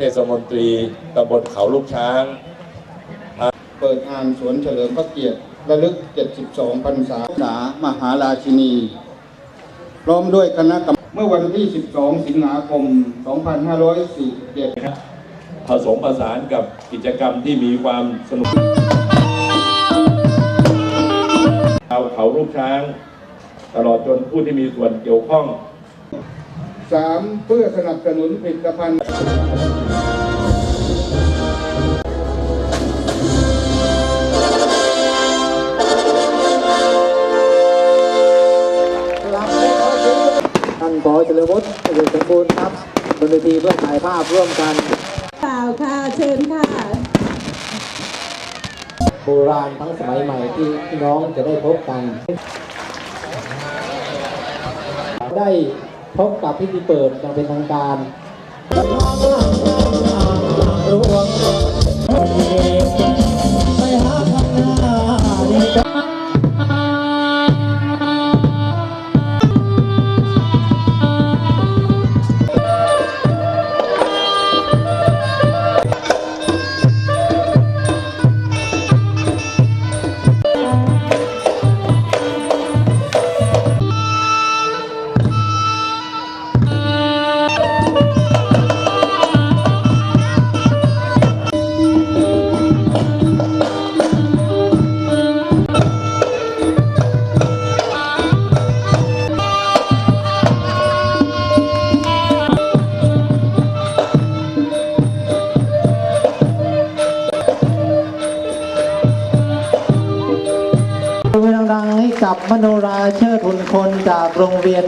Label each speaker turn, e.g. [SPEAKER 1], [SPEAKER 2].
[SPEAKER 1] เทศมนตรีตำบลเขาลูกช้าง
[SPEAKER 2] เปิดงานสวนเฉลิมพระเกียรติระลึก 72 พรรษาสามหาราชินี พร้อมด้วยคณะกรรมเมื่อวันที่ 12 สิงหาคม 2547
[SPEAKER 1] ผสมผสานกับกิจกรรมที่มีความสนุกชาวเขาลูกช้าง ตลอดจนผู้ที่มีส่วนเกี่ยวข้อง
[SPEAKER 2] 3. เพื่อสนับสนุนผลิตภัณฑ์
[SPEAKER 3] ท่านผอเฉลิมวุฒิเฉลิมสมบูรณ์ครับบนเวทีเพื่อถ่ายภาพร่วมกัน
[SPEAKER 4] เปล่าค่ะ เชิญค่ะ
[SPEAKER 3] โบราณทั้งสมัยใหม่ที่พี่น้องจะได้พบกัน ได้ พบกับพิธีเปิดอย่างเป็นทางการ กับมโนราเชิดทุนคนจากโรงเรียน